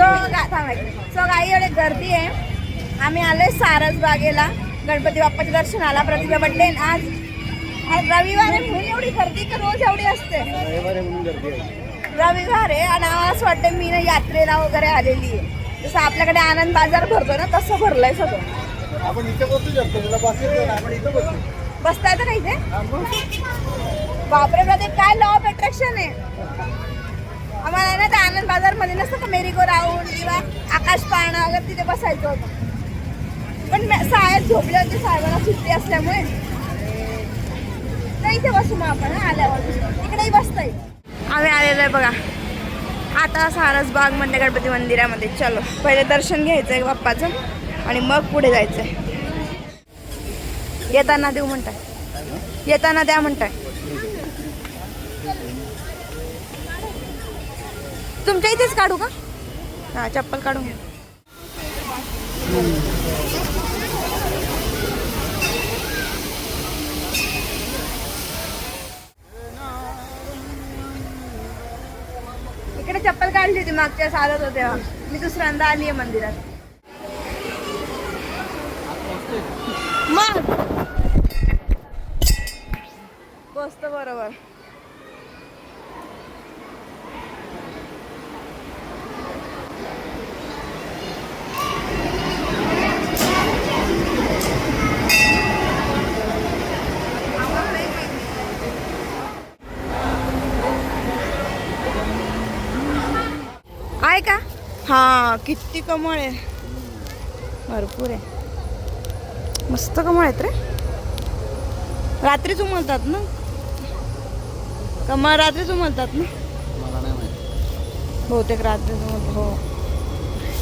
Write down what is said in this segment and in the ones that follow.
So गा so काही एवढे गर्दी आहे आम्ही आलोय सारस बागेला. गणपती बाप्पाच्या दर्शनाला प्रतिभा बड्डे आज आज रविवार आहे म्हणून एवढी गर्दी का रोज एवढी असते. रविवारी आहे आणि असं वाटतं मी ना यात्रेला वगैरे आलेली आहे. जसं आपल्याकडे आनंद बाजार भरतो ना तसं भरलंय सगळं. आपण इथे बसू शकतो तुला बसायचं ना, आपण इथं बसू. बापरे प्रदीप काय लॉ ऑफ अट्रॅक्शन आहे? आम्हाला ना त्या आनंद बाजारमध्ये नसतं का मेरीगो राऊंड किंवा आकाश पाळणा वगैरे तिथे बसायचं होतं. पण साहेब झोपले होते साहेबांना सुट्टी असल्यामुळे. नाही इथे बसू मग आपण आल्यावर. तिकडेही बसता येईल आम्ही आलेलो आहे बघा. आता सारसबाग म्हणजे गणपती मंदिरामध्ये. चलो पहिले दर्शन घ्यायचं आहे बाप्पाचं आणि मग पुढे जायचं आहे येताना देऊ म्हणताय. येताना द्या म्हणताय. तुमच्या इथेच काढू का? हा चप्पल काढून घ्या. इकडे चप्पल काढली होती मागच्या सालत होते. मी दुसऱ्यांदा आली आहे मंदिरात. मग. बसतो बरोबर आहे का हा किती कमळ आहे. भरपूर आहे. मस्त कमळ आहेत रे. रात्रीच उमलतात ना? कमळ रात्रीच उमलतात ना? नाही बहुतेक रात्रीच उमलतात हो.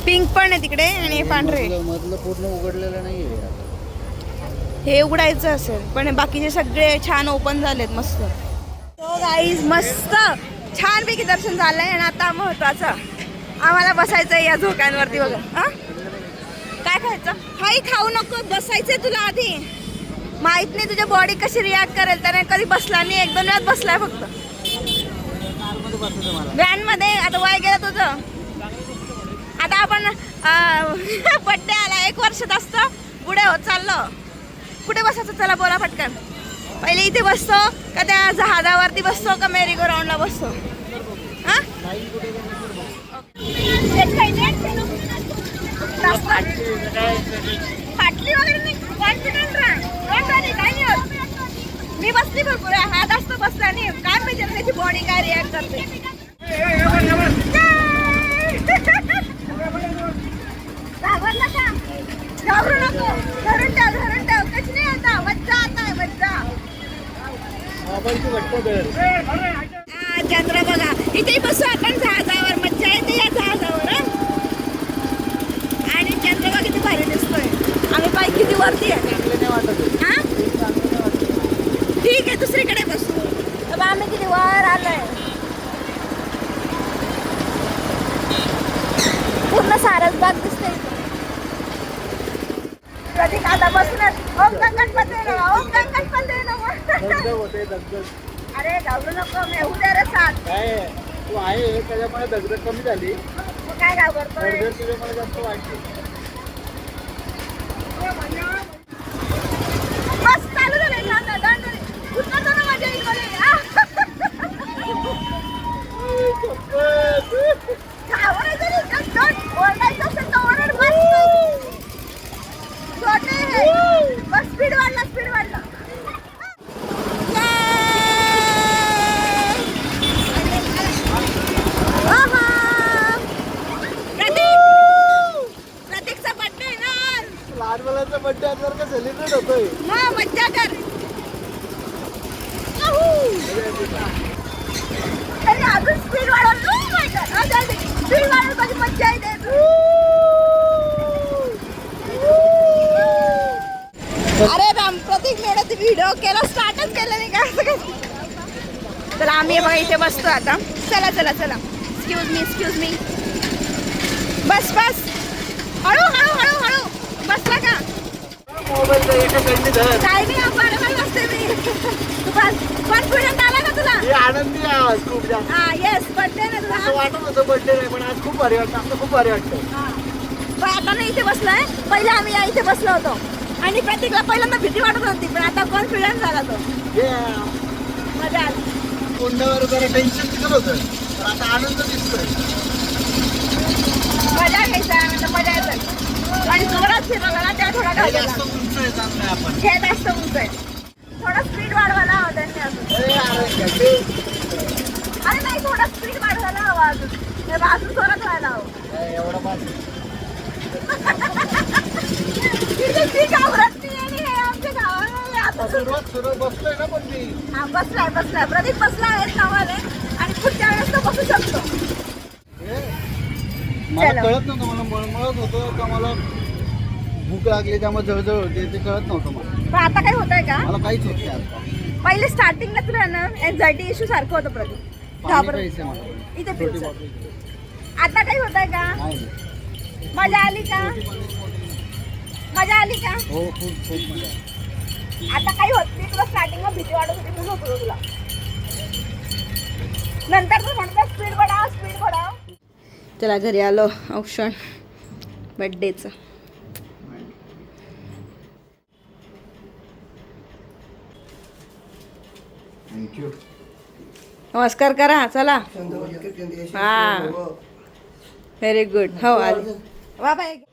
पिंक पण आहे तिकडे आणि हे पांढरे. मधलं- पूर्ण उघडलेलं नाहीये हे उघडायचं असेल पण बाकीचे सगळे छान ओपन झालेत मस्त. तो गाईज मस्त. छानपैकी दर्शन झालंय आणि आता महत्वाचं. आम्हाला बसायचं आहे या झोक्यांवरती बघा. हां? काय खायचं? काही खाऊ नको बसायचंय तुला आधी. माहीत नाही तुझ्या बॉडी कशी रिॲक्ट करेल त्याने कधी बसला नाही एक दोन वेळात बसलाय फक्त. व्हॅनमध्ये आता वाय गेलं तुझं. आता आपण बड्डे आला एक वर्षात असतं. पुढे होत चाललो. कुठे बसायचं चला बोला पटकन. पहिले इथे बसतो का त्या जहाजावरती बसतो का मेरी गो राऊंडला बसतो? हा? फाटली वगैरे नाही कॉन्फिडंट राहा मी बसली भरपूर आहे. हा जास्त बसला नाही काय पाहिजे त्याची बॉडी काय रिॲक्ट करते घाबरला का घाबरू नको धरून ठेव धरून ठेव कशी नाही आता वज्जा आता आहे मज्जा चंद्र बघा इथे बसू आपण जहाजावर या जहाजावर? आणि किती भारी दिसतोय आम्ही पाय किती वरती आहे. हा. ठीक आहे दुसरीकडे बसू अब आम्ही किती वर आलोय पूर्ण सारसबाग दिसते प्रतीक आता बसूनच ओम गणपती नमः, ओम गणपती नमः. दगदग होते दगदग अरे घाबरू नको मी उद्या रे साथ? तू आहे त्याच्यामुळे दगदग कमी झाली. तू काय घाबरतोय दगदग तुझ्यामुळे जास्त वाढली चालू झालंय ना, दंड माझ्या इकडे. आ! घाबरायचं नाही, just don't. ओरडायचं असेल तर ओरड, बस. छोटे आहे. बस स्पीड वाढला स्पीड वाढला आहा! प्रतीक प्रतीकचा बर्थडे ना लहान मुलांचा बड्डे असल्यावर का सेलिब्रेट होतोय? हा मज्जा कर. अरे अजून स्पीड वाढवलं स्पीड वाढवलं माझी मज्जा येते. अरे राम प्रतीक एवढा व्हिडिओ केला स्टार्टच केलं नाही का? असं चला आम्ही बघा इथे बसतो आता. चला चला चला. एक्सक्यूज मी एक्सक्यूज मी बस बस. हळू हळू हळू. बसला का? काय नाही आपण बसते मी. तू कॉन्फिडंट आला तुला. आनंदी आज खूप जास्त. हा येस बर्थडे ना असं तुला वाटत होतं बर्थडे नाही पण आज खूप भारी वाटतं खूप भारी वाटतं हा. पण आता नाही इथे बसलाय. पहिले आम्ही या इथे बसलो होतो. आणि प्रत्येकला पहिल्यांदा भीती वाटत होती पण आता कॉन्फिडन्स झाला तो? हे मजा आली. तोंडावर जरा टेन्शन दिसत होतं. पण आता आनंद दिसतोय. मजा घ्यायचा म्हणजे मजा येतं आणि जोरात फिरवला त्या थोडा घालवला हे जास्त उंच आहे. थोडा स्पीड वाढवायला हवा त्यांनी अजून. अरे नाही थोडा स्पीड वाढवायला हवा अजून. अजून जोरात व्हायला हवं. एवढं पास तिथे ती घाबरत नाही आणि हे आमच्या गावाला आता सुरुवात सुरुवात बसलोय ना पण मी. हा बसलाय बसलाय. प्रदीप बसला आहे नावाने आणि पुढच्या वेळेस तो बसू शकतो. मला. कळत नव्हतं मला मळमळत होतं का मला भूक लागली त्यामुळे जळजळ होते ते कळत नव्हतं मला. पण आता काही होत आहे का? मला काहीच होत नाही आता. पहिले स्टार्टिंगला तुला ना एन्झायटी इश्यू सारखं होतं प्रदीप पाणी मला. इथे छोटी. बॉटल. आता काही होत आहे का? नाही. मजा आली का? मजा आली का? हो खूप खूप मजा. आता काही होत नाही तुला स्टार्टिंगला भीती वाटत होती म्हणून होतं तुला. नंतर तू म्हणतो स्पीड वाढाव स्पीड वाढाव चला घरी आलो. औक्षण बड्डेचं थँक्यू नमस्कार करा चला. हा. व्हेरी गुड हो आले. बाबा एक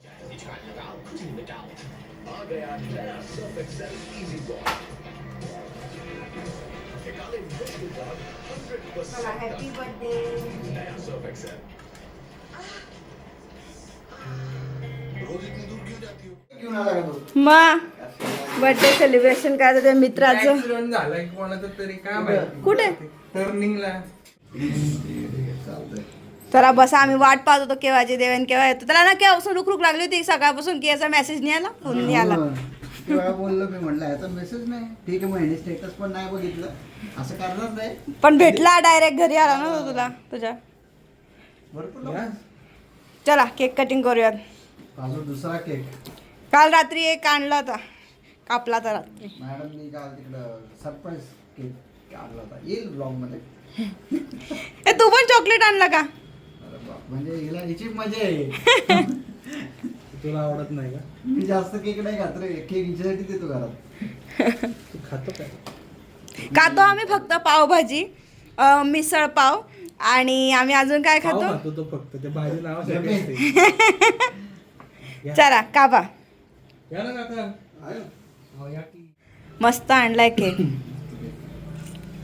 हॅपी बर्थडे मग बर्थडे सेलिब्रेशन करायचं त्या मित्राचं? तरी काय कुठे? टर्निंगला चला बसा आम्ही वाट पाहत होतो केव्हाची देवेन केव्हा येतो. त्याला ना केव्हापासून रुक रुक लागली होती? सकाळपासून की याचा मेसेज नाही आला? फोन नाही आला. तेव्हा बोललो मी म्हटलं याचा मेसेज नाही. ठीक आहे स्टेटस पण नाही बघितलं. असं करणार नाही. पण भेटला डायरेक्ट घरी आला ना तो तुला तुझ्या. भरपूर चला केक कटिंग करूयात. दुसरा केक काल रात्री एक आणला होता. कापला होता रात्री. मॅडमनी काल तिकडं सरप्राईज केक आणला होता. येईल ब्लॉगमध्ये. ए तू पण चॉकलेट आणला का? अरे बाप, म्हणजे हिला हिची मजा आहे. तुला आवडत नाही का? मी जास्त केक नाही खात रे. केक हिच्यासाठी देतो घरात. तू खातो काय? खातो आम्ही फक्त पावभाजी अं, मिसळ पाव आणि आम्ही अजून काय खातो? खातो तो फक्त. ते भाजी चला कापा. या ना काका हो, या की. मस्त आणलाय केक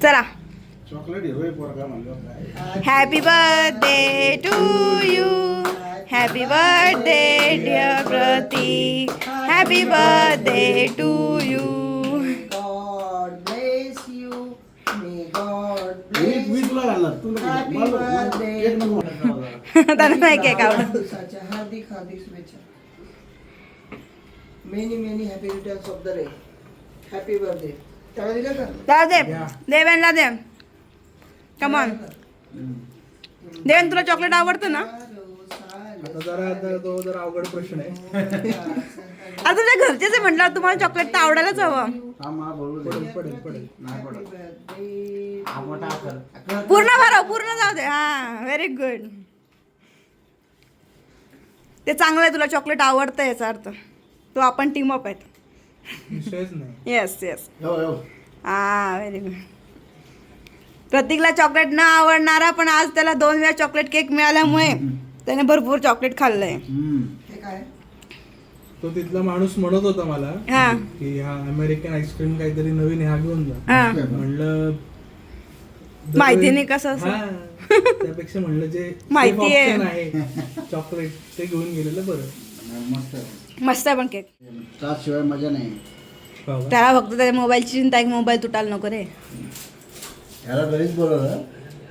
चला. चॉकलेट हिरो पोरगा म्हणलं काय? Happy birthday to you happy birthday dear Pratik happy birthday to you God bless you. May God मी bless मी तुला घालणार. तू नको. Happy मला- मला birthday. केक नको. मला. त्याला नाही केक आवडत दिवसाच्या हार्दिक हार्दिक शुभेच्छा. Many many happy returns of the day happy birthday त्याला दिलं का? जाऊ दे. देवेनला दे. कमॉन देवेन तुला चॉकलेट आवडतं ना? आता जरा आता तो जरा अवघड प्रश्न आहे. आता तुझ्या घरचेच आहे म्हटलं तुम्हाला चॉकलेट तर आवडायलाच हवं. हा मला बोलू दे. पडेल पडेल पडेल. नाही पडत. बर्थडे हा मोठा आकार. आकार- पूर्ण भरव पूर्ण जाऊ दे. हा व्हेरी गुड ते चांगलं आहे तुला चॉकलेट आवडतं याचा अर्थ. तो आपण टीम अप आहेत येस येस हो, व्हेरी गुड प्रतीकला चॉकलेट न आवडणारा पण आज त्याला दोन वेळा चॉकलेट केक मिळाल्यामुळे त्याने भरपूर चॉकलेट खाल्लंय. हे तो तिथला माणूस म्हणत होता मला हा की हा अमेरिकन आईस्क्रीम काहीतरी नवीन ह्या घेऊन जा हा म्हणलं माहिती नाही कसं असं. हा. त्यापेक्षा म्हणलं जे माहिती आहे. चॉकलेट ते घेऊन गेलेलं बरं नाही, मस्त. मस्त आहे पण केक. त्याशिवाय मजा नाही. हो? त्याला फक्त त्याच्या मोबाईलची चिंता आहे की मोबाईल तुटायला नको रे. याला घरीच बोलवलं.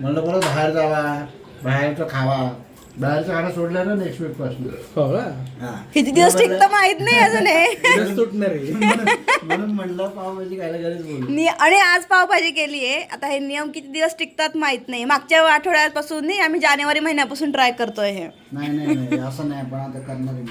म्हणलं परत बाहेर जावा. बाहेरचं खावा. बाहेरचं खाणं सोडलं ना नेक्स्ट वीकपासून. हो का? हा. किती दिवस टिकतं माहीत नाही अजून हे. आहे. म्हणून म्हणलं पावभाजी खायला घरीच बोलू नि- आणि आज पावभाजी केली आहे. आता हे नियम किती दिवस टिकतात माहीत नाही. मागच्या आठवड्यापासून नाही आम्ही जानेवारी महिन्यापासून ट्राय करतोय हे. नाही नाही नाही. असं नाही. पण आता करणार आहे मी.